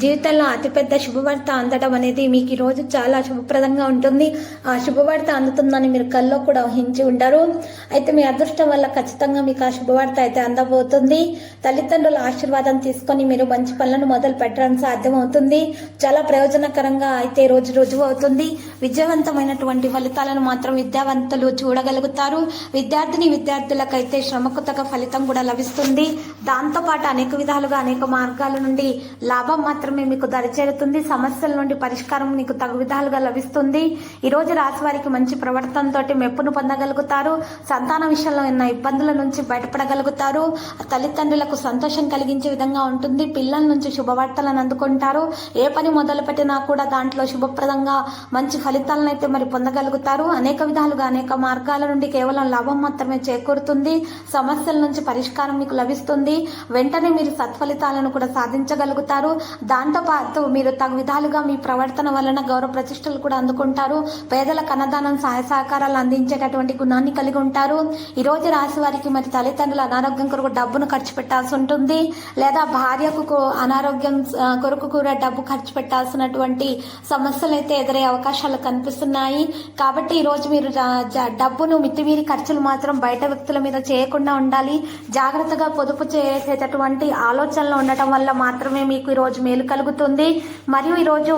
జీవితంలో అతిపెద్ద శుభవార్త అందడం అనేది మీకు ఈ రోజు చాలా శుభప్రదంగా ఉంటుంది. ఆ శుభవార్త అందుతుందని మీరు కల్లో కూడా ఊహించి ఉండరు. అయితే మీ అదృష్టం వల్ల ఖచ్చితంగా మీకు ఆ శుభవార్త అయితే అందబోతుంది. తల్లిదండ్రుల ఆశీర్వాదం తీసుకొని మీరు మంచి పనులను మొదలు పెట్టడం సాధ్యమవుతుంది. చాలా ప్రయోజనకరంగా అయితే రోజు రోజు అవుతుంది. విజయవంతమైనటువంటి ఫలితాలను మాత్రం విద్యావంతులు చూడగలుగుతారు. విద్యార్థిని విద్యార్థులకైతే శ్రమకు తగ్గ ఫలితం కూడా లభిస్తుంది. దాంతోపాటు అనేక విధాలుగా అనేక మార్గాల నుండి లాభం మాత్రమే మీకు దరిచేరుతుంది. సమస్యల నుండి పరిష్కారం మీకు తగు విధాలుగా లభిస్తుంది. ఈ రోజు రాశి వారికి మంచి ప్రవర్తనతోటి మెప్పును పొందగలుగుతారు. సంతాన విషయంలో ఉన్న ఇబ్బందుల నుంచి బయటపడగలుగుతారు. తల్లిదండ్రులకు సంతోషం కలిగించే విధంగా ఉంటుంది. పిల్లల నుంచి శుభవార్తలను అందుకుంటారు. ఏ పని మొదలు పెట్టినా కూడా దాంట్లో శుభప్రదంగా మంచి ఫలితాలను అయితే మరి పొందగలుగుతారు. అనేక విధాలుగా అనేక మార్గాల నుండి కేవలం లాభం మాత్రమే చేకూరుతుంది. సమస్యల నుంచి పరిష్కారం మీకు లభిస్తుంది. వెంటనే మీరు సత్ఫలితాలను కూడా సాధించగలుగుతారు. దాంతోపాటు మీరు తగు విధాలుగా మీ ప్రవర్తన వలన గౌరవ ప్రతిష్టలు కూడా అందుకుంటారు. పేదలకు అన్నదానం సహాయ సహకారాలు అందించేటటువంటి గుణాన్ని కలిగి ఉంటారు. ఈ రోజు రాశి వారికి మరి తల్లిదండ్రుల అనారోగ్యం కొరకు డబ్బును ఖర్చు పెట్టాల్సి ఉంటుంది. లేదా భార్యకు అనారోగ్యం కొరకు కూడా డబ్బు ఖర్చు పెట్టాల్సినటువంటి సమస్యలు అయితే ఎదురయ్యే అవకాశాలు కనిపిస్తున్నాయి. కాబట్టి ఈ రోజు మీరు డబ్బును మితిమీరి ఖర్చులు మాత్రం బయట వ్యక్తుల మీద చేయకుండా ఉండాలి. జాగ్రత్తగా పొదుపు చేసేటటువంటి ఆలోచనలు ఉండటం వల్ల మాత్రమే మీకు ఈ రోజు మేలు కలుగుతుంది. మరియు ఈరోజు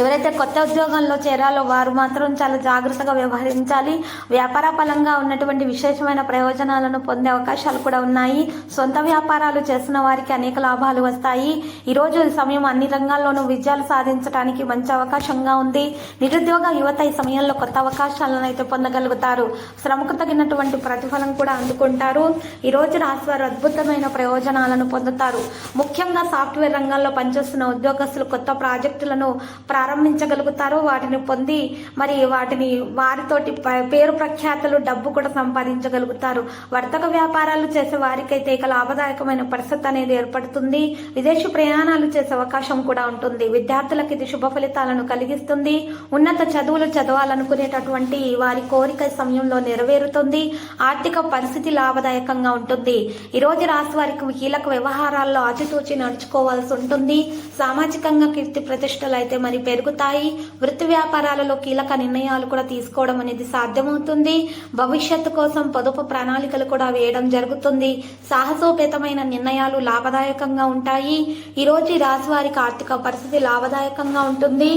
ఎవరైతే కొత్త ఉద్యోగంలో చేరాలో వారు మాత్రం చాలా జాగ్రత్తగా వ్యవహరించాలి. వ్యాపార పరంగా ఉన్నటువంటి విశేషమైన ప్రయోజనాలను పొందే అవకాశాలు కూడా ఉన్నాయి. సొంత వ్యాపారాలు చేసిన వారికి అనేక లాభాలు వస్తాయి. ఈ రోజు ఈ సమయం అన్ని రంగాల్లోనూ విజయాలు సాధించడానికి మంచి అవకాశంగా ఉంది. నిరుద్యోగ యువత ఈ సమయంలో కొత్త అవకాశాలను అయితే పొందగలుగుతారు. శ్రమకు తగినటువంటి ప్రతిఫలం కూడా అందుకుంటారు. ఈ రోజు అద్భుతమైన ప్రయోజనాలను పొందుతారు. ముఖ్యంగా సాఫ్ట్వేర్ రంగంలో పనిచేస్తున్న ఉద్యోగస్తులు కొత్త ప్రాజెక్టులను ప్రా ప్రారంభించగలుగుతారు వాటిని పొంది మరి వాటిని వారితోటి పేరు ప్రఖ్యాతలు డబ్బు కూడా సంపాదించగలుగుతారు. వర్తక వ్యాపారాలు చేసే వారికైతే ఇక లాభదాయకమైన పరిస్థితి అనేది ఏర్పడుతుంది. విదేశీ ప్రయాణాలు చేసే అవకాశం కూడా ఉంటుంది. విద్యార్థులకు ఇది శుభ ఫలితాలను కలిగిస్తుంది. ఉన్నత చదువులు చదవాలనుకునేటటువంటి వారి కోరిక సమయంలో నెరవేరుతుంది. ఆర్థిక పరిస్థితి లాభదాయకంగా ఉంటుంది. ఈ రోజు రాశి వారికి కీలక వ్యవహారాల్లో ఆచితూచి నడుచుకోవాల్సి ఉంటుంది. సామాజికంగా కీర్తి ప్రతిష్టలు అయితే మరి పెరుగుతాయి వృత్తి వ్యాపారాలలో కీలక నిర్ణయాలు కూడా తీసుకోవడం అనేది సాధ్యమవుతుంది. భవిష్యత్తు కోసం పొదుపు ప్రణాళికలు కూడా వేయడం జరుగుతుంది. సాహసోపేతమైన నిర్ణయాలు లాభదాయకంగా ఉంటాయి. ఈ రోజు రాశి వారికి ఆర్థిక పరిస్థితి లాభదాయకంగా ఉంటుంది.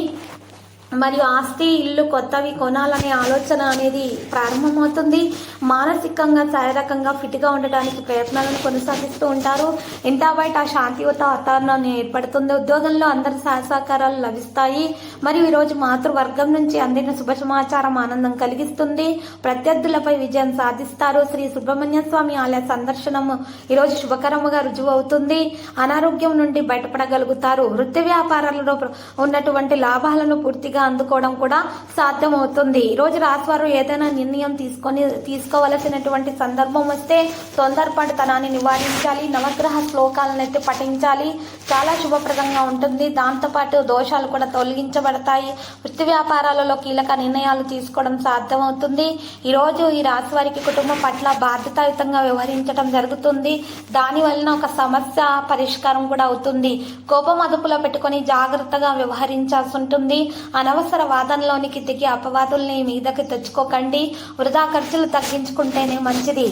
మరియు ఆస్తి ఇల్లు కొత్తవి కొనాలనే ఆలోచన అనేది ప్రారంభమవుతుంది. మానసికంగా శారీరకంగా ఫిట్గా ఉండడానికి ప్రయత్నాలను కొనసాగిస్తూ ఉంటారు. ఇంటా బయట శాంతియుత వాతావరణం ఏర్పడుతుంది. ఉద్యోగంలో అందరి సహసహకారాలు లభిస్తాయి. మరియు ఈరోజు మాతృవర్గం నుంచి అందిన శుభ సమాచారం ఆనందం కలిగిస్తుంది. ప్రత్యర్థులపై విజయం సాధిస్తారు. శ్రీ సుబ్రహ్మణ్య స్వామి ఆలయ సందర్శనము ఈరోజు శుభకరముగా రుజువు అవుతుంది. అనారోగ్యం నుండి బయటపడగలుగుతారు. వృత్తి వ్యాపారాలలో ఉన్నటువంటి లాభాలను పూర్తిగా అందుకోవడం కూడా సాధ్యమవుతుంది. ఈ రోజు రాశివారు ఏదైనా నిర్ణయం తీసుకొని తీసుకోవలసినటువంటి సందర్భం వస్తే తొందరపడితనాన్ని నివారించాలి నవగ్రహ శ్లోకాలను అయితే పఠించాలి. చాలా శుభప్రదంగా ఉంటుంది. దాంతోపాటు దోషాలు కూడా తొలగించబడతాయి. వృత్తి వ్యాపారాలలో కీలక నిర్ణయాలు తీసుకోవడం సాధ్యమవుతుంది. ఈ రోజు ఈ రాశి వారికి కుటుంబం పట్ల బాధ్యతాయుతంగా వ్యవహరించడం జరుగుతుంది. దాని వలన ఒక సమస్య పరిష్కారం కూడా అవుతుంది. కోపం అదుపులో పెట్టుకొని జాగ్రత్తగా వ్యవహరించాల్సి ఉంటుంది. అనవసర వాదనలోనికి దిగి అపవాదుల్ని మీదకి తెచ్చుకోకండి. వృధా ఖర్చులు తగ్గించుకుంటేనే మంచిది.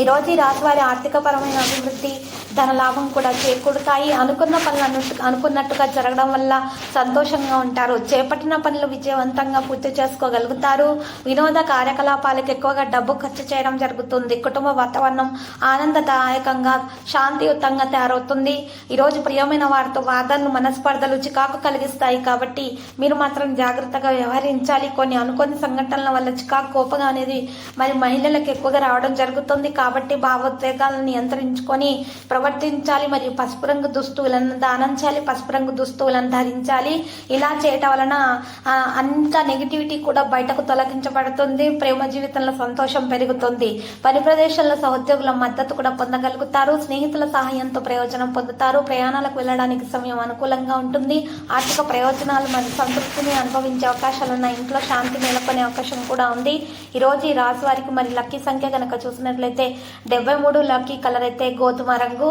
ఈరోజు రోజు ఈ రాశి వారి ఆర్థికపరమైన అభివృద్ధి ధన లాభం కూడా చేకూరుతాయి. అనుకున్న పనులు అను- అనుకున్నట్టుగా జరగడం వల్ల సంతోషంగా ఉంటారు. చేపట్టిన పనులు విజయవంతంగా పూర్తి చేసుకోగలుగుతారు. వినోద కార్యకలాపాలకు ఎక్కువగా డబ్బు ఖర్చు చేయడం జరుగుతుంది. కుటుంబ వాతావరణం ఆనందదాయకంగా శాంతియుతంగా తయారవుతుంది. ఈరోజు ప్రియమైన వారితో వాదనలు మనస్పర్ధలు చికాకు కలిగిస్తాయి కాబట్టి మీరు మాత్రం జాగ్రత్తగా వ్యవహరించాలి. కొన్ని అనుకోని సంఘటనల వల్ల చికాకు కోపం అనేది మరి మహిళలకు ఎక్కువగా రావడం జరుగుతుంది కాబట్టి భావోద్వేగాలను నియంత్రించుకొని ప్రవర్తి ప్రవర్తించాలి మరియు పసుపు రంగు దుస్తువులను దానించాలి పసుపు రంగు దుస్తువులను ధరించాలి. ఇలా చేయటం వలన అంత నెగిటివిటీ కూడా బయటకు తొలగించబడుతుంది. ప్రేమ జీవితంలో సంతోషం పెరుగుతుంది. పని ప్రదేశంలో సహోద్యోగుల మద్దతు కూడా పొందగలుగుతారు. స్నేహితుల సహాయంతో ప్రయోజనం పొందుతారు. ప్రయాణాలకు వెళ్ళడానికి సమయం అనుకూలంగా ఉంటుంది. ఆర్థిక ప్రయోజనాలు మరియు సంతృప్తిని అనుభవించే అవకాశాలు ఉన్న ఇంట్లో శాంతి నెలకొనే అవకాశం కూడా ఉంది. ఈ రోజు ఈ రాశి వారికి మరి లక్కీ సంఖ్య కనుక చూసినట్లయితే డెబ్బై మూడు లక్కీ కలర్ అయితే గోధుమ రంగు.